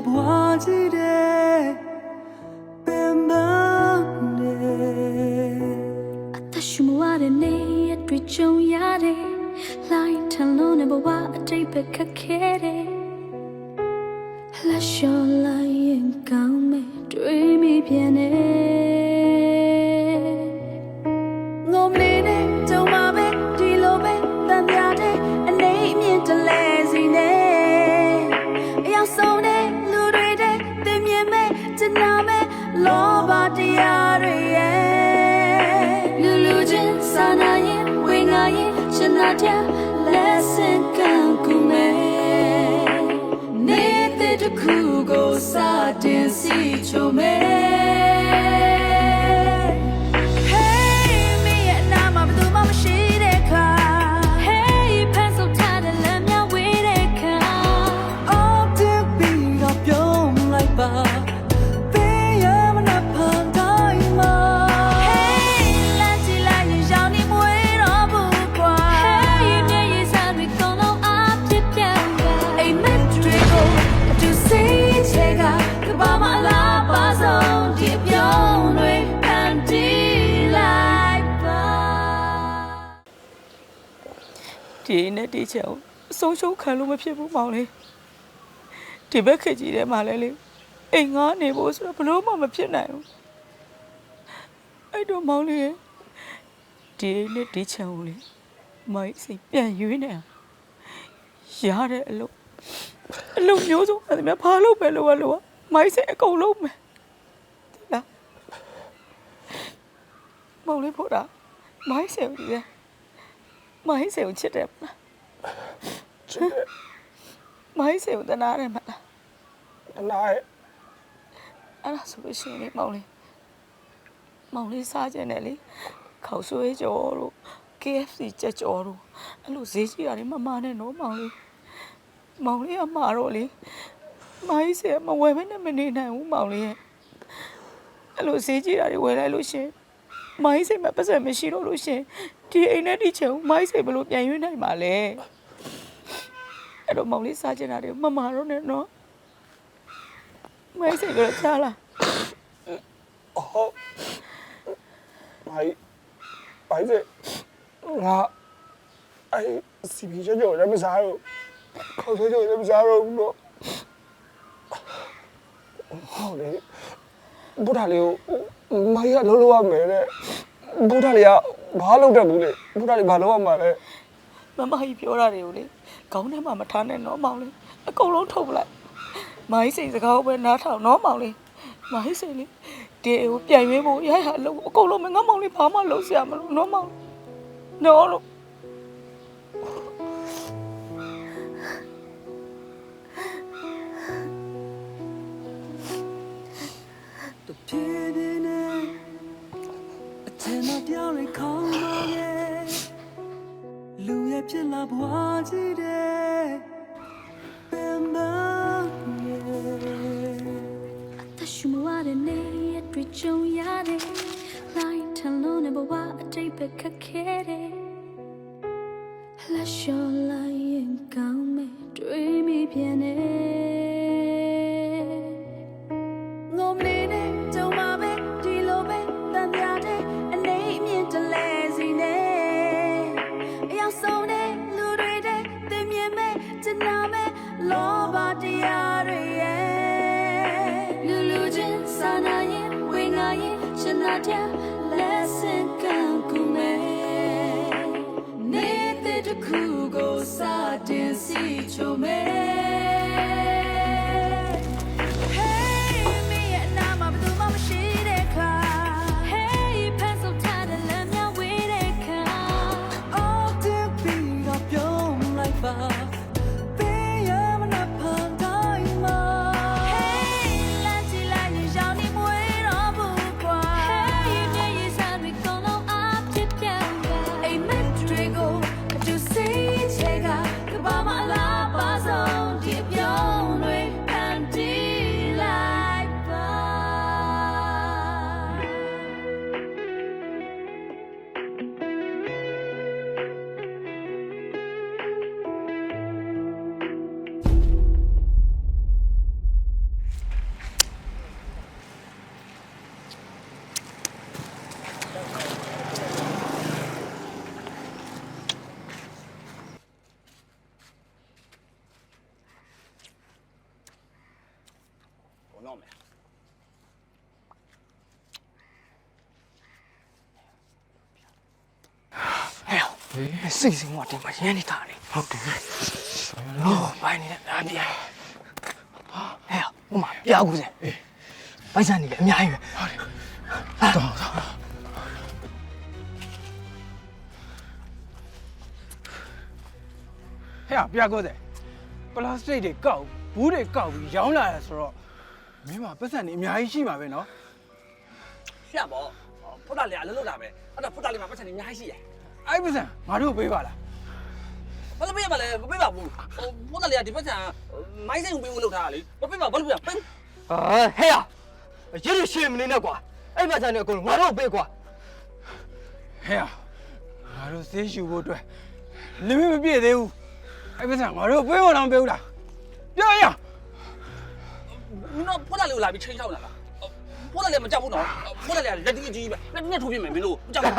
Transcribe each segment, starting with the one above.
ဖြစ်လာဘွားကြီးတဲ့ပင်ပန်းနေအသက်ရှူမဝတဲ့နေရတွေ့ကြုံရတယ်လိုက်ထန်လုံးနဲ့ဘဝအတိတ်ပဲခက်ခဲတယ် ကျနာတဲ့ lesson က နဲ့တီးချင်အောင်အဆုံးရှုံးခံလို့မဖြစ်ဘူးမောင်လေးဒီဘက်ခက်ကြီးထဲမှာလဲလေအိမ်ငားနေဖို့ဆိုတော့ဘလို့မှမဖြစ်နိုင်ဘူးအဲ့တော့မောင်လေးရဲ့ဒီနဲ့တီးချင်အောင်လေမိုက်စိတ်ပြန်ရွေးနေအောင်ရတဲ့အလုပ်အလုပ်မျိုးစုံအဲ့ဒါများဘာလုပ်ပဲလို့ရလို့မိုက်စိတ်အကုန်လုံးမယ်ဒီလားမောင်လေးဖို့တာမိုက်စိတ်ကိုဒီလဲမိုင်းစေကိုချစ်တယ်မလားချစ်တယ် မိုင်းစေကိုတနာတယ်မလားအနာရဲ့အဲ့ဒါဆိုလို့ရှိရင်လေမောင်လေးမောင်လေးစားကြတယ်လေခေါက်ဆွေးကြော်တို့ KFC ကြက်ကြော်တို့အဲ့လိုဈေးကြီးရတယ်မမနဲ့နော်မောင်လေးမောင်လေးအမှားတော့လေမိုင်းစေမဝယ်မနဲ့မနေနိုင်ဘူးမောင်လေးရဲ့အဲ့လိုဈေးကြီးတာတွေဝယ်လိုက်လို့ရှရင်မိုင်းစေမပတ်စံမရှိတော့လို့ရှရင် ဒီအိမ်နဲ့ဒီချေကိုမိုင်းစေဘယ်လိုပြန်ရွေးနိုင်မှာလဲအဲ့တော့မောင်လေးစားကြတာတွေမမတော့နဲ့နော်မိုင်းစိတ်ကတော့ကြားလားဟုတ်ဘိုင်ဘိုင်စေငါအဲ့စီပီချေကျော်လည်းမစားတော့ခေါ်ဆွေးကျော်လည်းမစားတော့ဘူးတော့ဟုတ်လေဘုရားလေးကိုမိုင်ကလုံးလုံးရမယ်တဲ့ဘုရားလေးက ဘာလုပ်တတ်ဘူးလေဘုရားလေးဘာလုပ်ရမှာလဲမမကြီးပြောတာတွေကိုလေခေါင်းထဲမှာမထားနဲ့နော်မောင်လေးအကုန်လုံးထုတ်ပလိုက်မိုင်းစိတ်စကားကိုပဲနားထောင်နော်မောင်လေးမိုင်းစိတ်လေးဒီအိမ်ကိုပြန်ရွေးဖို့ရရလို့အကုန်လုံးမငါမောင်လေးဘာမှလုပ်စရာမလိုနော်မောင်နော်လို့တဖြည်းဖြည်းနဲ့အထင်တော့ ပြောင်းလဲခေါင်းပါရဲ့လူရဲ့ဖြစ်လာဘွားကြီးတဲ့ပင်ပန်းနေသက်ရှူမဝတဲ့နေရတွေ့ကြုံရတယ်လိုက်ထန်လုံးနဲ့ဘဝအတိတ်ပဲခက်ခဲတ လေစိတ်စင်းမတင်မရန်နေတာလေဟုတ်တယ်ဟုတ်ဘိုင်းနေအပြာဟာဟဲ့ဥမာပြကူစဲဘိုင်းစံနေလေအများကြီးပဲဟုတ်တယ်တော်တော်ဟဲ့ပြကိုတဲ့ပလတ်စတစ်တွေကောက်ဘူးတွေကောက်ပြီးရောင်းလာတယ်ဆိုတော့မင်းမှာပတ်စံနေအများကြီးရှိမှာပဲเนาะရပါဘောဖုတ်တာလေအလုပ်လုပ်တာပဲအဲ့တော့ဖုတ်တာလေးမှာပတ်စံနေအများကြီးရှိတယ် အဲ့ပစံငါတို့ပေးပါလားဘာလို့ပေးရမလဲမပေးပါဘူးဟိုဘုန်းတော်လေးကဒီဘက်ဆန်မိုင်းဆိုင်ကိုပေးဖို့လုပ်ထားတာလေမပေးပါဘာလို့ပေးရပေးအာဟဲ့ရရရရှင်မနေနဲ့ကွာအဲ့ဘက်ဆန်နေအကုန်လုံးငါတို့ပေးကွာဟဲ့ရငါတို့ဆေးရှူဖို့အတွက်လင်းမပြည့်သေးဘူးအဲ့ပစံငါတို့ပေးမတော့ပေးဘူးလားပြောရမင်းတို့ဘုန်းတော်လေးကိုလာပြီးချိန်ချောက်လာလားဘုန်းတော်လေးမကြောက်ဘူးနော်ဘုန်းတော်လေးကလက်တီးကြီးပဲလက်တီးနဲ့ထိုးပြမယ်မင်းတို့မကြောက်ဘူး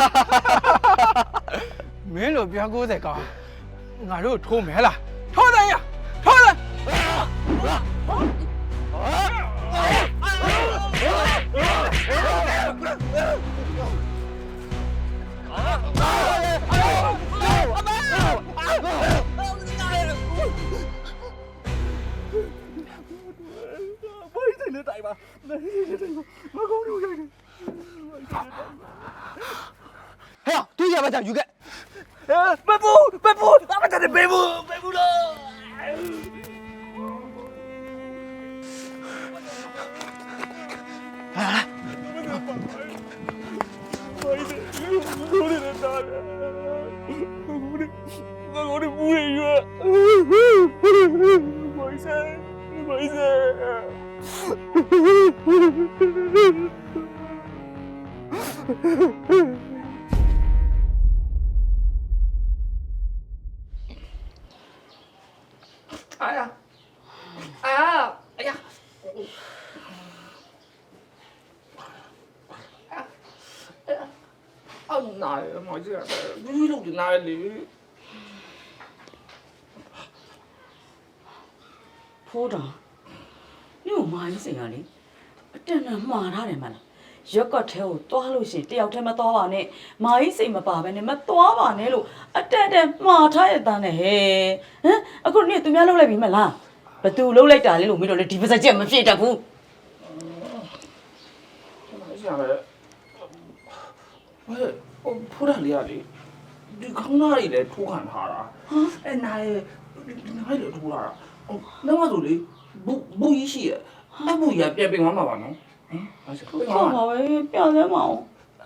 တဲ့ကောင်ငါတို့ထိုးမယ်လားထိုးတယ်ရထိုးတယ်ဟဲ့သူရဘက်စံယူခဲ့ 背不背不，他们在那背不背不了。 哎 မှားထားတယ်မလားရက်ကွက်ထဲကိုသွားလို့ရှိရင်တယောက်တည်းမသွားပါနဲ့မာကြီးစိတ်မပါဘဲနဲ့မသွားပါနဲ့လို့အတက်တက်မှားထားရတဲ့တန်းနဲ့ဟဲ့ဟမ်အခုနေ့သူများလှုပ်လိုက်ပြီမလားဘသူလှုပ်လိုက်တာလဲလို့မင်းတို့လည်းဒီပါစက်ချက်မဖြစ်တတ်ဘူးဆရာပဲဟဲ့ဖူရလေးရလေဒီခေါင်းသားတွေလည်းထိုးခံထားတာအဲနားလေနားလေထိုးလာတာဟိုနောက်မှဆိုလေဘူဘူကြီးရှိရအဘူကြီးပြက်ပင်သွားမှာပါနော် ဟုတ် 妈 ပါ 妈。 ပဲပြန်စမ်းမအောင်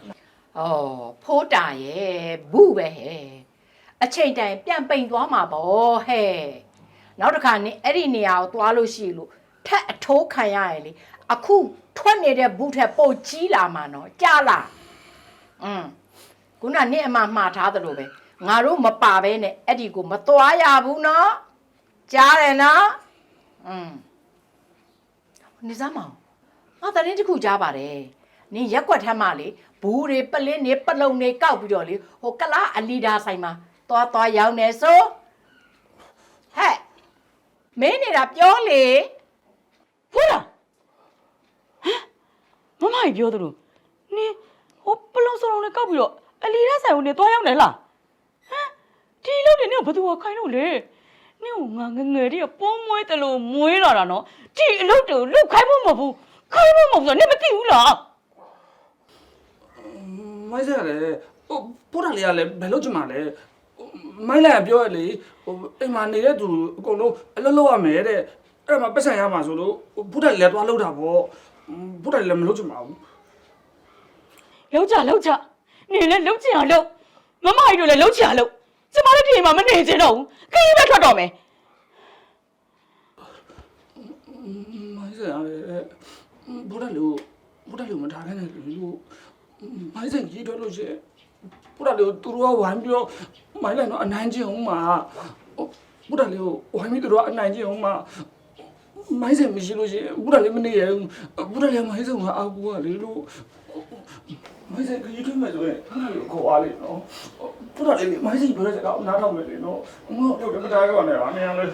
။အော်ဖိုးတာရဲ့ဘူးပဲဟဲ့။အချိန်တိုင်ပြန်ပိန်သွားမှာပေါ့ဟဲ့။နောက်တစ်ခါနေအဲ့ဒီနေရာကိုသွားလို့ရှိလို့ထက်အထိုးခံရရင်လေအခုထွက်နေတဲ့ဘူးထက်ပိုကြီးလာမှာနော်ကြားလား။อืมခုနနေ့အမမှားထားသလိုပဲငါတို့မပါဘဲနဲ့အဲ့ဒီကိုမသွားရဘူးနော်။ကြားတယ်နော်။อืมနေစမ်းမအောင် ငါတရင်တစ်ခုကြားပါတယ်။နင်ရက်ွက်ထမ်းမလေဘူးတွေပလင်းတွေပလုံတွေကောက်ပြီးတော့လေဟိုကလားအလီဒါဆိုင်မှာသွားသွားရောင်းနေဆိုဟဲ့မင်းနေတာပြောလေဟုတ်လားဟမ်မမကြီးပြောသလိုနင်ဟိုပလုံစုံလုံးနဲ့ကောက်ပြီးတော့အလီရက်ဆိုင်ကိုနေသွားရောက်နေလားဟမ်ဒီလောက်နေနေဘယ်သူကခိုင်းလို့လဲနင်ကငါငယ်ငယ်တည်းကပုံးမွေးတယ်လို့မွေးလာတာနော်ဒီအလုပ်တူလုတ်ခိုင်းဖို့မဟုတ်ဘူး ခိုင်းဖို့မဟုတ်ဘူးဆိုတော့နင်မသိဘူးလားမိုက်စရလေဟိုပို့တာလေးကလည်းဘယ်လိုချင်မှာလဲမိုက်လိုက်ပြောရလေဟိုအိမ်မှာနေတဲ့သူအကုန်လုံးအလုပ်လုပ်ရမယ်တဲ့အဲ့မှာပတ်စံရမှာဆိုလို့ပို့တာလေးလည်းသွားလုပ်တာပေါ့ပို့တာလေးလည်းမလုပ်ချင်ပါဘူးလောက်ကြလောက်ကြနင်လည်းလောက်ချင်အောင်လောက်မမကြီးတို့လည်းလောက်ချင်အောင်လောက်ကျမတို့ဒီအိမ်မှာမနေချင်တော့ဘူးခရီးပဲထွက်တော့မယ်မိုက်စရလေ ပို့တာလေးကိုပို့တာလေးကိုမထားခိုင်းနဲ့လို့မိုက်စင်ကြီးတော့လို့ရှိရင်ပို့တာလေးကိုသူတို့ကဝိုင်းပြီးတော့မိုက်လိုက်တော့အနိုင်ကျင်အောင်မှာပို့တာလေးကိုဝိုင်းပြီးသူတို့ကအနိုင်ကျင်အောင်မှာမိုင်းစင်မရှိလို့ရှိရင်ဘူးတာလည်းမနေရဘူးဘူးတာလည်းမိုင်းစင်ကအာကူကလေလို့မိုင်းစင်ခရီးထွေးမယ်ဆိုရင်ဘူးတာလည်းခေါ်အားလေနော်ဘူးတာလည်းမိုင်းစင်ပြောတဲ့စကားနားထောင်မယ်လေနော်ငါတို့လည်းမတားရပါနဲ့ဗာနေရလဲ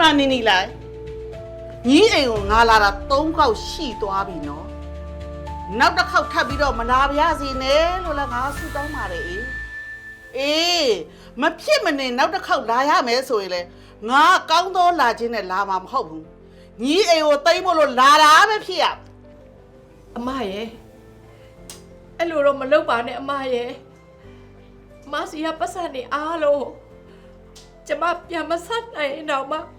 မနေနေလိုက်ညီအိမ်ကိုငါလာတာ၃ခေါက်ရှိသွားပြီနော်နောက်တစ်ခေါက်ထပ်ပြီးတော့မလာပါရစေနဲ့လို့လည်းငါဆုတောင်းပါတယ်အေးအေးမဖြစ်မနေနောက်တစ်ခေါက်လာရမယ်ဆိုရင်လေငါကောင်းသောလာခြင်းနဲ့လာမှာမဟုတ်ဘူးညီအိမ်ကိုတိမ့်မလို့လာတာပဲဖြစ်ရအမရဲ့အဲ့လိုတော့မလုပ်ပါနဲ့အမရဲ့အမစီကပတ်စံနေအားလို့ကျမပြန်မဆက်နိုင်ရင်တော့မအ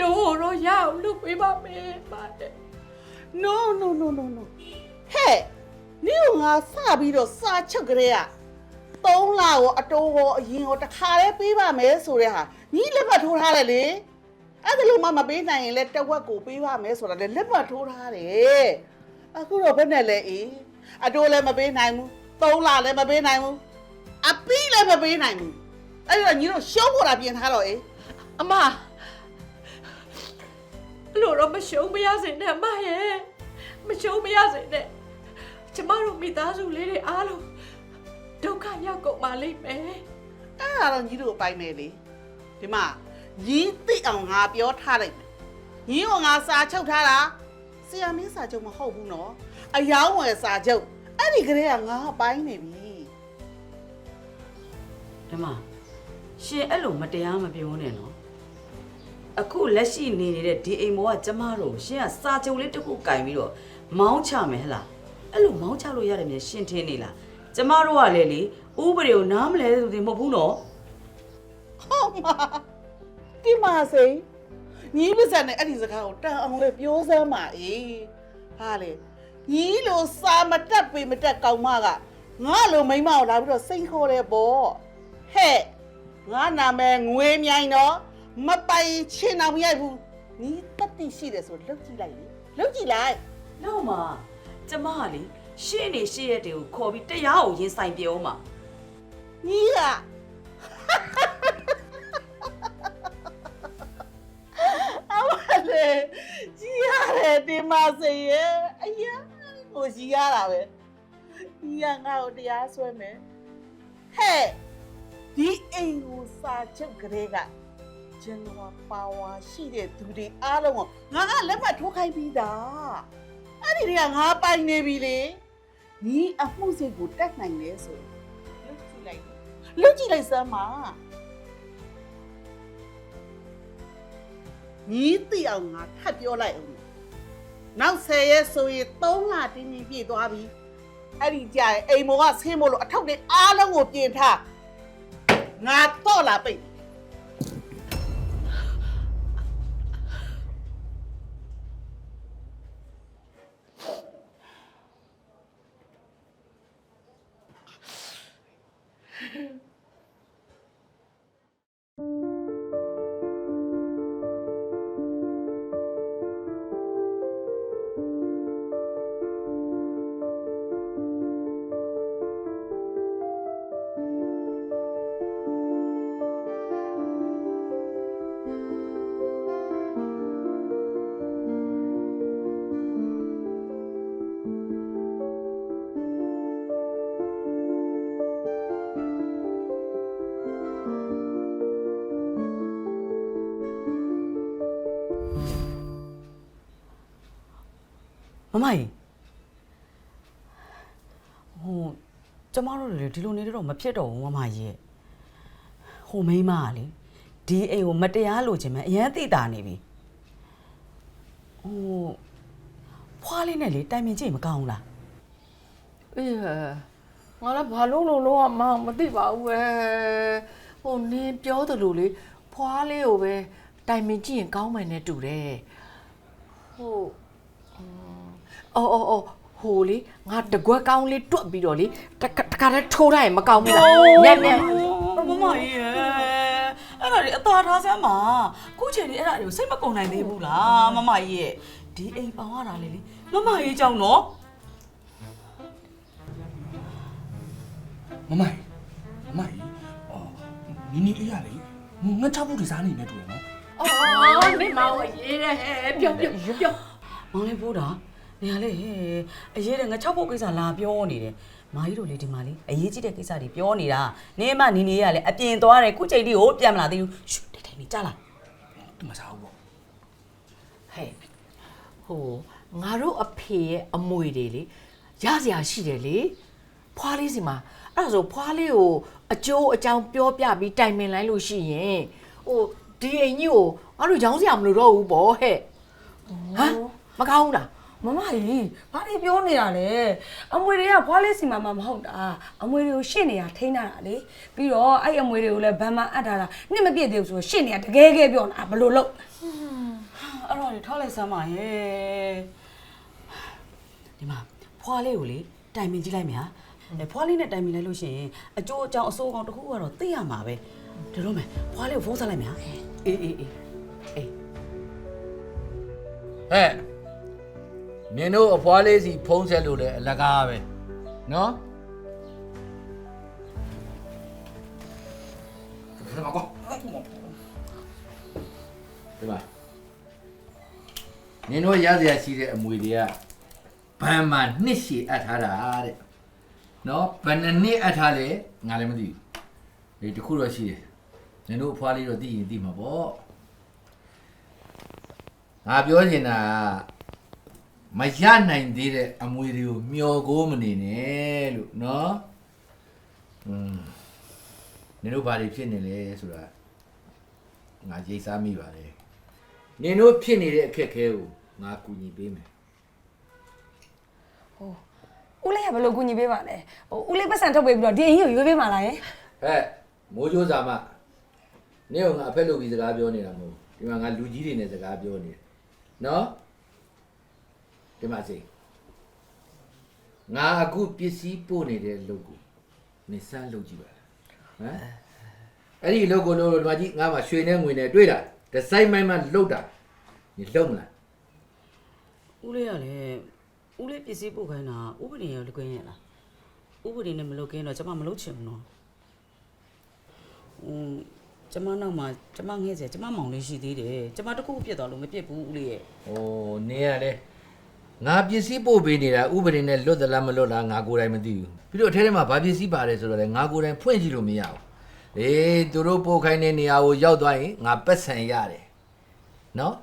တိုးတော့ရအောင်လုပ်ပေးပါမယ်အမရဲ့ no no no no no ဟဲ့နေကငါစပြီးတော့စာချုပ်ကြတဲ့ကသုံးလာကိုအတိုးကိုအရင်ကိုတစ်ခါတည်းပေးပါမယ်ဆိုတဲ့ဟာညီလက်ပတ်ထိုးထားတယ်လေအဲ့ဒါလို့မှမပေးနိုင်ရင်လည်းတစ်ဝက်ကိုပေးပါမယ်ဆိုတာလည်းလက်ပတ်ထိုးထားတယ်အခုတော့ဘယ်နဲ့လဲအေးအတိုးလည်းမပေးနိုင်ဘူးသုံးလာလည်းမပေးနိုင်ဘူးအပီးလည်းမပေးနိုင်ဘူးအဲ့တော့ညီတို့ရှုံးဖို့တာပြင်ထားတော့အေးအမ အဲ့လိုတော့မရှုံးမရစေနဲ့အမရဲ့မရှုံးမရစေနဲ့ကျမတို့မိသားစုလေးတွေအားလုံးဒုက္ခရောက်ကုန်ပါလိမ့်မယ်အဲ့ဒါတော့ညီတို့အပိုင်းပဲလေဒီမှာညီသိအောင်ငါပြောထားလိုက်မယ်ညီကငါစာချုပ်ထားတာဆရာမင်းစာချုပ်မဟုတ်ဘူးနော်အယောင်းဝယ်စာချုပ်အဲ့ဒီကလေးကငါအပိုင်းနေပြီဓမ္မရှင်အဲ့လိုမတရားမပြောနဲ့နော် အခုလက်ရှိနေနေတဲ့ဒီအိမ်ဘောကကျမတို့ရှင်ကစာချုပ်လေးတစ်ခုကင်ပြီးတော့မောင်းချမယ်ဟလားအဲ့လိုမောင်းချလို့ရတယ်မြန်ရှင်ထင်းနေလားကျမတို့ကလည်းလေဥပဒေကိုနားမလဲသူတွေမဟုတ်ဘူးနော်ဟုတ်မှာဒီမှာစိညီပါစံနဲ့အဲ့ဒီစကားကိုတန်အောင်လေပြောစမ်းပါအေးဟာလေညီလိုစာမတက်ပေမတက်ကောင်းမကငါလိုမိန်းမကိုလာပြီးတော့စိန်ခေါ်တယ်ပေါ့ဟဲ့ငါနာမည်ငွေမြိုင်တော့ မပိုင်ချင်အောင်မရိုက်ဘူးညီတက်တိရှိတယ်ဆိုလှုပ်ကြည့်လိုက်လေလှုပ်ကြည့်လိုက်နောက်မှကျမကလေရှင်းနေရှင်းရက်တွေကိုခေါ်ပြီးတရားကိုရင်ဆိုင်ပြောမှာညီကအမလေးကြီးရတယ်ဒီမစေရဲ့အရာကိုကြီးရတာပဲညီကငါ့ကိုတရားစွဲမယ်ဟဲ့ဒီအိမ်ကိုစာချုပ်ကလေးက ဂျန်ဝါပါဝါရှိတဲ့သူတွေအားလုံးကိုငါကလက်မှတ်ထိုးခိုင်းပြီးသားအဲ့ဒီတွေကငါပိုင်နေပြီလေညီအမှုစိတ်ကိုတက်နိုင်လဲဆိုရင်လုတ်ကြည့်လိုက်လုတ်ကြည့်လိုက်စမ်းပါညီသိအောင်ငါထပ်ပြောလိုက်အောင်နောက်ဆယ်ရက်ဆိုရင်3လတင်းတင်းပြည့်သွားပြီအဲ့ဒီကြာရင်အိမ်မောကဆင်းမလို့အထောက်တွေအားလုံးကိုပြင်ထားငါတော့လာပိတ် မမကြီးဟိုကျမတို့လေဒီလိုနေတော့မဖြစ်တော့ဘူးမမကြီးရဲ့ဟိုမိန်းမကလေဒီအိမ်ကိုမတရားလို့ခြင်းပဲအရန်သိတာနေပြီဟိုဖွားလေးနဲ့လေတိုင်ပင်ကြည့်မကောင်းဘူးလားအေးငါလည်းဘာလို့လို့လို့မှမသိပါဘူးပဲဟိုနင်းပြောသလိုလေဖွားလေးကိုပဲတိုင်ပင်ကြည့်ရင်ကောင်းမယ်နဲ့တူတယ်ဟို အော်အော်အော်ဟိုလေငါတကွက်ကောင်းလေးတွတ်ပြီးတော့လေတခါတခါတည်းထိုးလိုက်ရင်မကောင်းဘူးလားညံ့ညံ့မမကြီးရဲ့အဲ့ဒါလေအသာထားစမ်းပါခုချိန်ဒီအဲ့ဒါတွေကိုစိတ်မကုန်နိုင်သေးဘူးလားမမကြီးရဲ့ဒီအိမ်ပေါင်ရတာလေလေမမကြီးကြောင့်နော်မမိုင်မမိုင်အော်နီနီအေးရလေငါချဖို့ဒီစားနေနေတူရနော်အော်နေမောင်ရေးတယ်ဟဲ့ပြောပြောပြောမောင်လေးဖိုးတာ နေရလေဟဲ့အရေးတဲ့ငါ6ဖို့ကိစ္စလာပြောနေတယ်မာကြီးတို့လေဒီမှာလေအရေးကြီးတဲ့ကိစ္စတွေပြောနေတာနေမနီနေရလေအပြင်သွားတယ်ခုချိန်ဒီကိုပြန်မလာသေးဘူးရှူတိတ်တိတ်နေကြလားသူမစားဘူးပေါ့ဟဲ့ဟိုငါတို့အဖေရဲ့အမွေတွေလေရစရာရှိတယ်လေဖွားလေးစီမှာအဲ့ဒါဆိုဖွားလေးကိုအကျိုးအကြောင်းပြောပြပြီးတိုင်ပင်လိုက်လို့ရှိရင်ဟိုဒီအိမ်ကြီးကိုငါတို့ရောင်းစရာမလိုတော့ဘူးပေါ့ဟဲ့ဟမ်မကောင်းဘူးလား မမကြီးဘာတွေပြောနေတာလဲအမွေတွေကဖွားလေးစီမှာမှမဟုတ်တာအမွေတွေကိုရှင့်နေတာထိန်းထားတာလေပြီးတော့အဲ့အမွေတွေကိုလည်းဗန်မအပ်ထားတာနှစ်မပြည့်သေးဘူးဆိုရှင့်နေတာတကယ်ကဲပြောနေတာဘလို့လို့အဲ့တော့လေထောက်လိုက်စမ်းပါရဲ့ဒီမှာဖွားလေးကိုလေတိုင်ပင်ကြည့်လိုက်မြာအဲဖွားလေးနဲ့တိုင်ပင်လိုက်လို့ရှိရင်အကျိုးအကြောင်းအဆိုးအကောင်တစ်ခုကတော့သိရမှာပဲဒါတော့မယ်ဖွားလေးကိုဖုန်းဆက်လိုက်မြာအေးအေးအေးအေးဟဲ့ နင်တို့အဖွားလေးစီဖုံးဆက်လို့လေအလကားပဲနော်ဒါမှကောဒီမှာနင်တို့ရစရာရှိတဲ့အမွေတွေကဘန်မှာနှစ်ရှည်အပ်ထားတာတဲ့နော်ဘယ်နှစ်နှစ်အပ်ထားလဲငါလည်းမသိဘူးဒီတစ်ခုတော့ရှိတယ်နင်တို့အဖွားလေးတော့သိရင်သိမှာပေါ့ငါပြောချင်တာက မရနိုင်သေးတဲ့အမွေတွေကိုမျောကိုမနေနဲ့လို့နော်อืมနင်တို့ဘာတွေဖြစ်နေလဲဆိုတာငါရိတ်စားမိပါတယ်နင်တို့ဖြစ်နေတဲ့အခက်အခဲကိုငါကူညီပေးမယ်ဦးလေးကဘယ်လိုကူညီပေးပါလဲဟိုဦးလေးပတ်စံထုတ်ပေးပြီးတော့ဒီအရင်ကိုရွေးပေးပါလားယင်ဟဲ့မိုးကြိုးစာမနင်ကငါအဖက်လုပ်ပြီးစကားပြောနေတာမဟုတ်ဘူးဒီမှာငါလူကြီးတွေနဲ့စကားပြောနေတယ်နော် ဒီမှာစိငါအခုပစ္စည်းပို့နေတဲ့လုပ်ကိုနင်စမ်းလုပ်ကြည့်ပါလားဟမ်အဲ့ဒီလုပ်ကိုလို့ဒီမှာကြီးငါမှရွှေနဲ့ငွေနဲ့တွေ့တာဒီဇိုင်းမိုင်းမှလုပ်တာနင်လုပ်မလားဦးလေးကလည်းဦးလေးပစ္စည်းပို့ခိုင်းတာဥပဒေရောလကွင်းရဲ့လားဥပဒေနဲ့မလုပ်ခင်းတော့ကျမမလုပ်ချင်ဘူးနော်อืมကျမနောက်မှာကျမငဲ့စေကျမမောင်လေးရှိသေးတယ်ကျမတခုခုပြစ်သွားလို့မပြစ်ဘူးဦးလေးရဲ့။အိုးနေရလေ ငါပစ္စည်းပို့ပေးနေတာဥပဒေနဲ့လွတ်သလားမလွတ်လားငါကိုယ်တိုင်မသိဘူး။ပြီးတော့အထဲထဲမှာဘာပစ္စည်းပါတယ်ဆိုတော့လေငါကိုယ်တိုင်ဖွင့်ကြည့်လို့မရဘူး။အေးသူတို့ပို့ခိုင်းတဲ့နေရာကိုရောက်သွားရင်ငါပက်ဆန်ရတယ်။နော်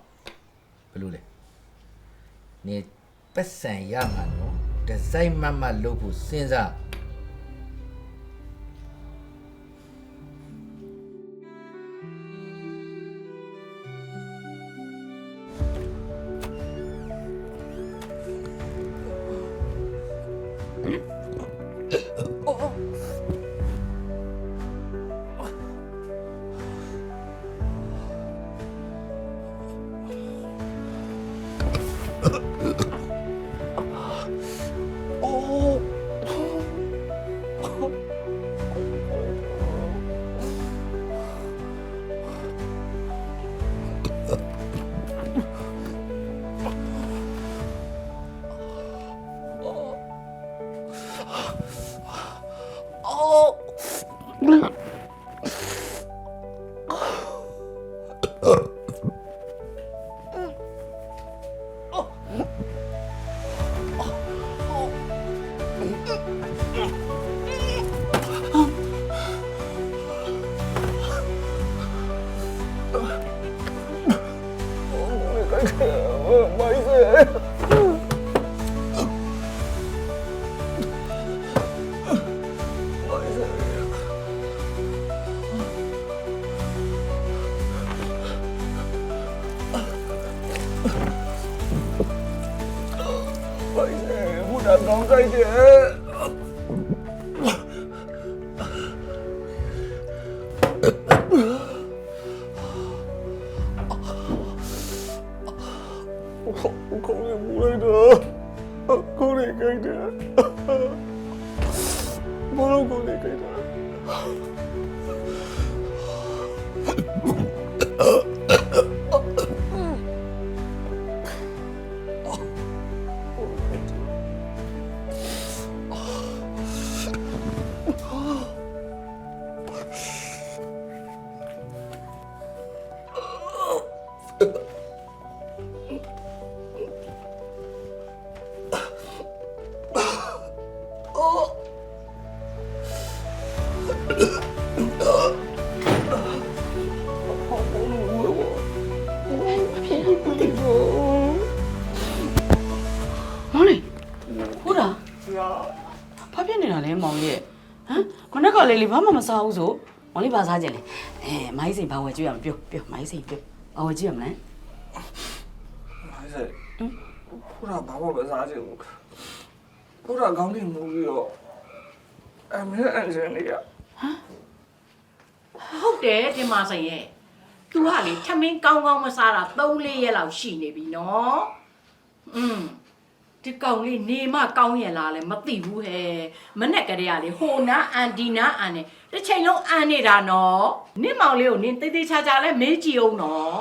ဘယ်လိုလဲ။နေပက်ဆန်ရမှာနော်ဒီဇိုင်းမတ်မတ်လုပ်ဖို့စဉ်းစား ဘုရားကောင်း လေးလေးဘာမှမစားဘူးဆိုမောင်လေးဘာစားကြလဲအဲမိုင်းစိန်ဘာဝယ်ကြည့်ရမပြောပြောမိုင်းစိန်ပြောဘာဝယ်ကြည့်ရမလဲမိုင်းစိန်ဘုရားဘာမှမစားချင်ဘူးဘုရားကောင်းနေမှုပြီးတော့အမေအန်ဂျင်လေးကဟုတ်တယ်တင်မဆိုင်ရဲ့သူကလေထမင်းကောင်းကောင်းမစားတာ3-4ရက်လောက်ရှိနေပြီနော်อืม ဒီကောင်လေးနေမကောင်းရလားလဲမသိဘူးဟဲ့မနဲ့ကလေးကလေဟိုနာအန်ဒီနာအန်နဲ့တစ်ချိန်လုံးအန်နေတာနော်နင့်မောင်လေးကိုနင်းတေးသေးချာချာလဲမေးကြည့်အောင်နော်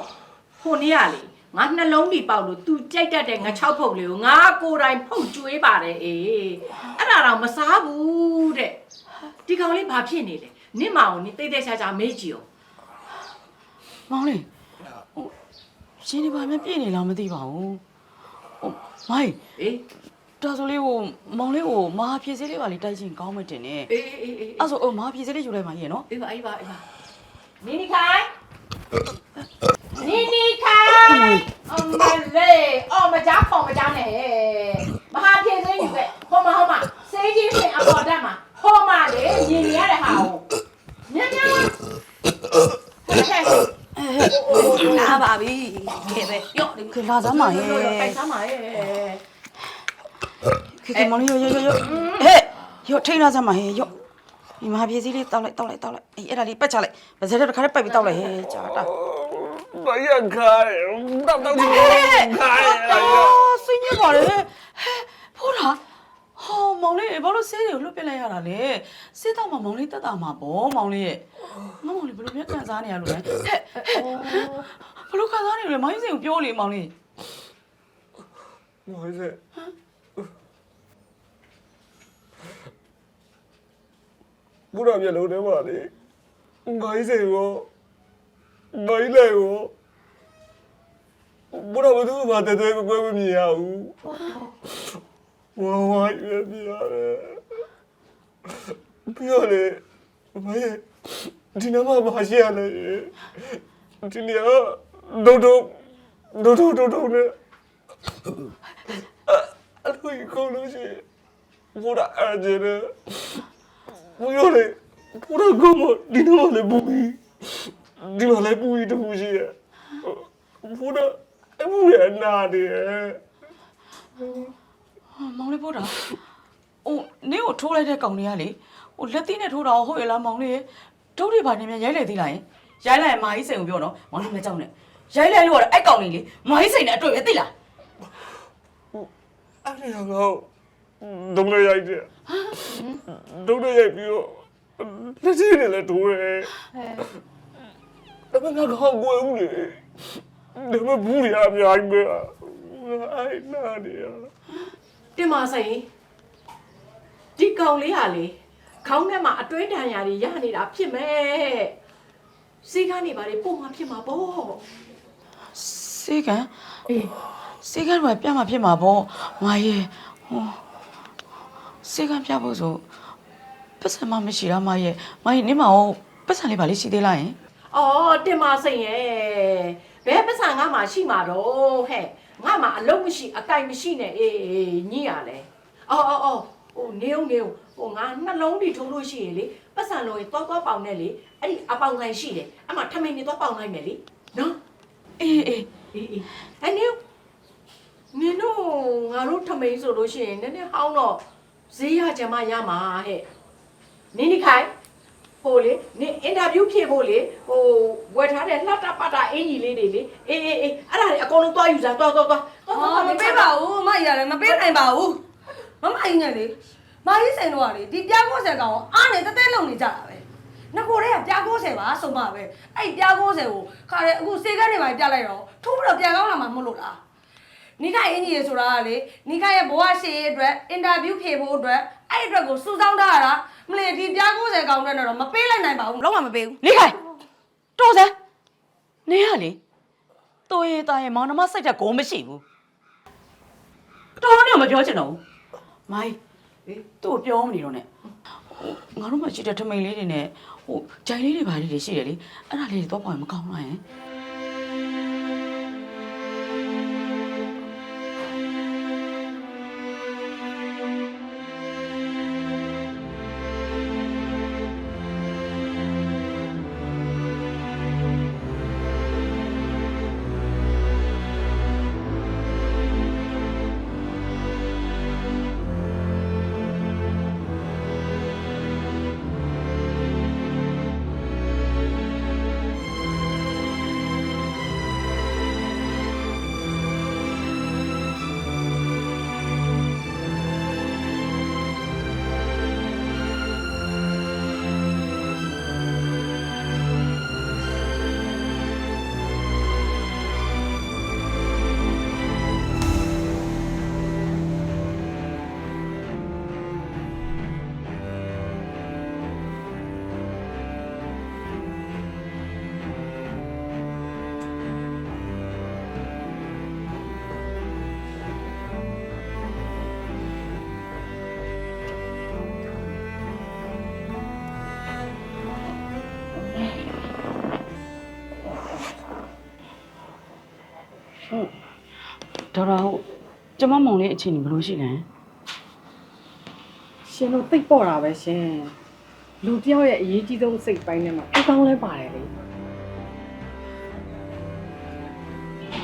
ဟိုနေ့ကလေငါနှလုံးပြီးပေါက်လို့ तू ကြိုက်တတ်တဲ့ငါ6ဖုတ်လေးကိုငါကိုယ်တိုင်ဖုတ်ကျွေးပါတယ်အေးအဲ့ဒါတော့မစားဘူးတဲ့ဒီကောင်လေးဘာဖြစ်နေလဲနင့်မောင်ကိုနင်းတေးသေးချာချာမေးကြည့်အောင်မောင်လေးဟိုရှင်ဒီဘာမှပြည့်နေလားမသိပါဘူးဟို မိုင်းအေးဒါဆိုလေးဟိုမောင်လေးဟိုမဟာဖြည့်စည်းလေးပါလေးတိုက်ချင်းကောင်းမတင်နဲ့အေးအေးအေးအဲ့ဆိုဟိုမဟာဖြည့်စည်းလေးယူလိုက်ပါရဲ့နော်အေးပါအေးပါအေးပါနီနီခိုင်နီနီခိုင်အမလေးအော်မကြောက်ခေါ်မကြောက်နဲ့မဟာပြေစင်းယူခဲ့ဟောမဟောမစေးကြီးပြင်အပေါ်တက်မှာဟောမလေမြင်ရတဲ့ဟာကိုညညဟဲ့ဟဲ့ လာပါပြီကဲပဲယော့ခေလာစမ်းပါရဲ့ခိုင်စမ်းပါရဲ့ခေခေမောင်လေးရောရောရောရောဟဲ့ရောထိန်းလာစမ်းပါဟဲ့ရောဒီမဟာဖြည့်စည်းလေးတောက်လိုက်တောက်လိုက်တောက်လိုက်အေးအဲ့ဒါလေးပတ်ချလိုက်ဗစက်တစ်ခါတည်းပတ်ပြီးတောက်လိုက်ဟဲ့ကြာတာဘာရခိုင်တောက်တောက်ချင်ခိုင်အော်စိတ်ညစ်ပါလေဟဲ့ဖိုးတာ ဟောမောင်လေးဘာလို့ဆေးတွေကိုလွတ်ပြလိုက်ရတာလဲဆေးတော့မှမောင်လေးတက်တာမှာပေါ့မောင်လေးရဲ့ငါမောင်လေးဘယ်လိုများခံစားနေရလို့လဲဟဲ့ဟဲ့ဘယ်လိုခံစားနေလဲမောင်ကြီးစိန်ကိုပြောလေမောင်လေးမိုင်းစိန်ဘုရားမျက်လုံးထဲမှာလေမိုင်းစိန်ကိုမိုင်းလေကိုဘုရားဘသူမှတည်းတည်းကိုမမြင်ရဘူး ဝါဝါရပြရတယ်ပြောလေမရဲ့ဒီနမမရှိရလေဒီနေရာဒုဒုဒုဒုဒုဒုနဲ့အဲ့လိုကိုလို့ရှိဘုရားအဂျေရဘုရားလေဘုရားကမဒီနမလေဘူးဒီမလေဘူးတူရှိရဘုရားအမှုရနာတယ် မောင်လေးဖိုးတာဟိုနင်းကိုထိုးလိုက်တဲ့ကောင်တွေကလေဟိုလက်သီးနဲ့ထိုးတာဟုတ်ရဲ့လားမောင်လေးဒုတ်တွေပါနေမြန်ရိုက်လိုက်သေးလားယင်ရိုက်လိုက်ရင်မာကြီးစိန်ကိုပြောနော်မောင်လေးမကြောက်နဲ့ရိုက်လိုက်လို့ကတော့အဲ့ကောင်လေးလေမာကြီးစိန်နဲ့အတွေ့ပဲသိလားအဲ့ဒီကတော့ဒုံးရရိုက်တယ်ဒုံးရရိုက်ပြီးတော့လက်ရှိနေလဲဒိုးတယ်ဒါပေမဲ့ငါကောင်းကွယ်ဦးလေဒါပေမဲ့ဘူးရအများကြီးပဲအဲ့နာနေရ တင်မဆိုင်ဒီကောင်လေးဟာလေခေါင်းထဲမှာအတွင်းတန်ရာတွေရနေတာဖြစ်မဲ့စီကနေပါလေပုံမှာဖြစ်မှာပေါ့စေကန်အေးစေကန်ကပြမှာဖြစ်မှာပေါ့မာရဲ့ဟိုစေကန်ပြဖို့ဆိုပတ်စံမမရှိတာမာရဲ့မာရဲ့နင်းမအောင်ပတ်စံလေးပါလေးရှိသေးလားယင်အော်တင်မဆိုင်ရဲ့ဘယ်ပတ်စံငါမှရှိမှာတော့ဟဲ့ ငါမှအလုံးမရှိအကိုင်မရှိနဲ့အေးညိရလဲအော်အော်အော်ဟိုနေုံနေုံဟိုငါနှလုံးထိထိုးလို့ရှိရင်လေပတ်စံလုံးရင်သွားသွားပေါင်နဲ့လေအဲ့ဒီအပေါင်ဆိုင်ရှိတယ်အမှထမိန်နေသွားပေါင်လိုက်မယ်လေနော်အေးအေးအေးအေးအဲ့နေနင်တို့ငါတို့ထမိန်ဆိုလို့ရှိရင်နည်းနည်းဟောင်းတော့ဈေးရကြမှာရမှာဟဲ့နင်းဒီခိုင် ဟိုလေနင်အင်တာဗျူးဖြည့်ဖို့လေဟိုဝယ်ထားတဲ့လှတပတ်တာအင်ကြီးလေးတွေလေအေးအေးအေးအဲ့ဒါတွေအကုန်လုံးသွားယူစားသွားသွားသွားအော်မပေးပါဘူးမရလည်းမပေးနိုင်ပါဘူးမမအင်းနဲ့လေမာကြီးစိန်တော့ကလေဒီပြားကိုဆယ်ကောင်ကိုအားနေတသေးလုံနေကြတာပဲငကိုတွေကပြားကိုဆယ်ပါဆုံးမပဲအဲ့ပြားကိုဆယ်ကိုခါတယ်အခုစေကန်းနေပါပြလိုက်တော့ထိုးပြီးတော့ပြန်ကောင်းလာမှမလို့လားနိခိုင်အင်းကြီးရေဆိုတာကလေနိခိုင်ရဲ့ဘဝရှေ့အတွက်အင်တာဗျူးဖြေဖို့အတွက်အဲ့အတွက်ကိုစူးစောင်းထားရတာ မလေးဒီပြားကိုဆယ်ကောင်တွေနဲ့တော့မပေးလိုက်နိုင်ပါဘူးလုံးဝမပေးဘူးနေခိုင်တော်စမ်းနေရလေတော်ရည်တာရဲ့မောင်နှမစိတ်တဲ့ဂုံမရှိဘူးတော်နေမပြောချင်တော့ဘူးမိုင်းသူ့ကိုပြောမနေတော့နဲ့ဟိုငါတို့မှရှိတဲ့ထမိန်လေးတွေနဲ့ဟိုဂျိုင်လေးတွေဘာလေးတွေရှိတယ်လေအဲ့ဒါလေးတွေတော့ပေါ်ရင်မကောင်းလားယင် ဒေါက်တာဟုတ်ကျမမောင်လေးအခြေအနေဘယ်လိုရှိလဲရှင်တို့သိပ်ပေါ်တာပဲရှင်လူတစ်ယောက်ရဲ့အရေးကြီးဆုံးစိတ်ပိုင်းထဲမှာအကောင်းလဲပါတယ်လေ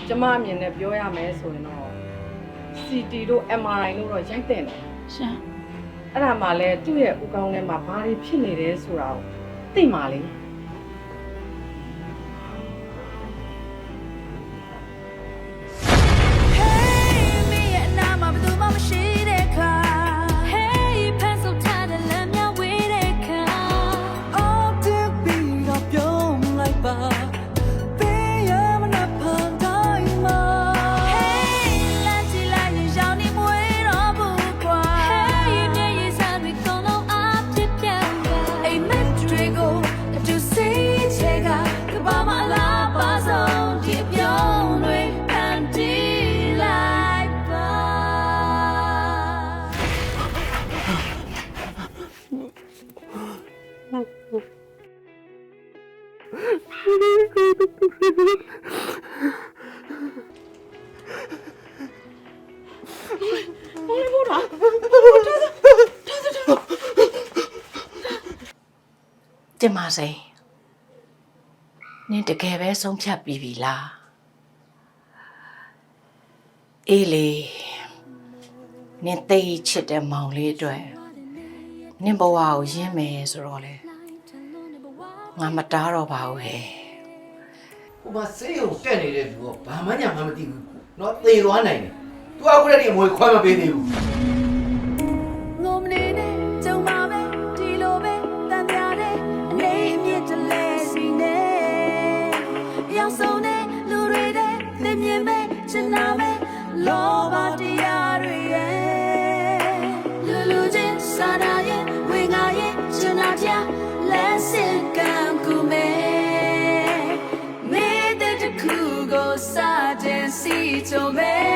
ကျမအမြင်နဲ့ပြောရမယ်ဆိုရင်တော့ CT တို့ MRI တို့တော့ရိုက်တဲ့တယ်ရှင်အဲ့ဒါမှလည်းသူ့ရဲ့ဥကောင်းထဲမှာဘာတွေဖြစ်နေတယ်ဆိုတာကိုသိမှလေ စေနင်တကယ်ပဲဆုံးဖြတ်ပြီးပြီလားအေးလေနင်သိချစ်တဲ့မောင်လေးအတွက်နင်ဘဝကိုရင်းမယ်ဆိုတော့လေငါမတားတော့ပါဘူးဟဲ့ဟိုမှာစေးရုံတက်နေတဲ့လူကဘာမှညာမှမသိဘူးနော်သေသွားနိုင်တယ်သူအခုတည်းကမွေခွဲမပေးသေးဘူး ဆုံးတဲ့လူတွေတဲ့သင်မြင်မဲ့ချင်နာမဲ့လောဘတရားတွေရဲ့လူလူချင်းစာနာရဲ့ဝေငါရဲ့ချင်နာတရားလက်စင်ကံကူမဲ့မေတ္တာတစ်ခုကိုစာတဲ့စီချုံမဲ